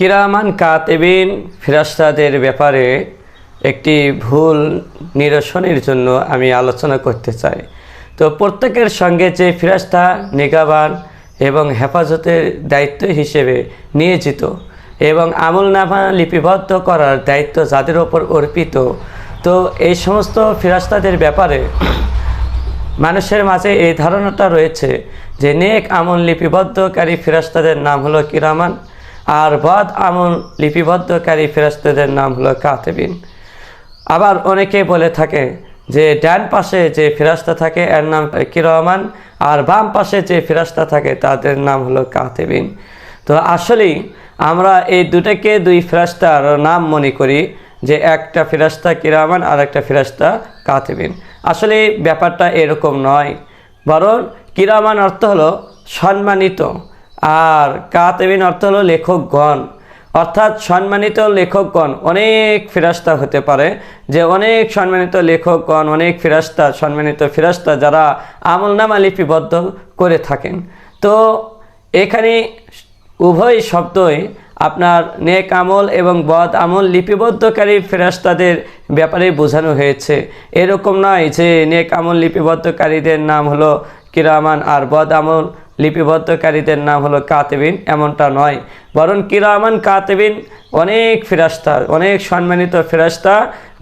কিরামান কাতেবিন ফিরাস্তাদের ব্যাপারে একটি ভুল নিরসনের জন্য আমি আলোচনা করতে চাই। তো প্রত্যেকের সঙ্গে যে ফিরাস্তা, নিগাবান এবং হেফাজতের দায়িত্ব হিসেবে নিয়োজিত এবং আমলনামা লিপিবদ্ধ করার দায়িত্ব যাদের ওপর অর্পিত, তো এই সমস্ত ফিরাস্তাদের ব্যাপারে মানুষের মাঝে এই ধারণাটা রয়েছে যে নেক আমল লিপিবদ্ধকারী ফিরাস্তাদের নাম হলো কিরামান। আর বদ আমল লিপিবদ্ধকারী ফেরাস্তাদের নাম হলো কাতেবিন। আবার অনেকে বলে থাকে যে ডান পাশে যে ফেরাস্তা থাকে এর নাম কিরহমান আর বাম পাশে যে ফেরাস্তা থাকে তাদের নাম হলো কাতেবিন। তো আসলেই আমরা এই দুটাকে দুই ফেরাস্তার নাম মনে করি যে একটা ফেরাস্তা কিরামান আর একটা ফেরাস্তা কাতেবিন। আসলে ব্যাপারটা এরকম নয়, বরং কিরামান অর্থ হলো সম্মানিত। আর কাতেবিন অর্থ হলো লেখকগণ। অর্থাৎ সম্মানিত লেখকগণ। অনেক ফেরাস্তা হতে পারে যে অনেক সম্মানিত লেখকগণ, অনেক ফেরাস্তা, সম্মানিত ফেরাস্তা যারা আমলনামা লিপিবদ্ধ করে থাকেন। তো এখানে উভয় শব্দই আপনার নেক আমল এবং বদ আমল লিপিবদ্ধকারী ফেরাস্তাদের ব্যাপারে বোঝানো হয়েছে। এরকম নয় যে নেক আমল লিপিবদ্ধকারীদের নাম হলো কিরামান আর বদ আমল লিপিবদ্ধকারীদের নাম হলো কাতেবিন, এমনটা নয়। বরং কিরামান কাতেবিন, অনেক ফেরাস্তা, অনেক সম্মানিত ফেরাস্তা,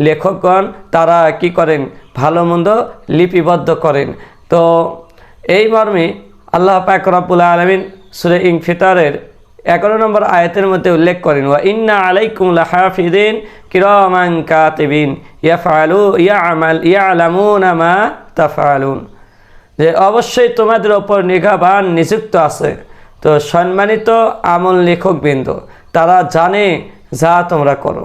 লেখকগণ তারা কি করেন? ভালো মন্দ লিপিবদ্ধ করেন। তো এই মর্মে আল্লাহ পাক আলমিন সুরে ইং ফিতারের এগারো নম্বর আয়াতের মধ্যে উল্লেখ করেন, ওয়া ইন্না আলাইকুম লাহাফিদিন কিরামান কাতিবিন, ইয়াফআলু, ইয়ামাল, ইয়ালামুনা মা তাফআলুন। যে অবশ্যই তোমাদের ওপর নিঘাবান নিযুক্ত আছে। তো সম্মানিত আমল লেখকবৃন্দ, তারা জানে যা তোমরা করো।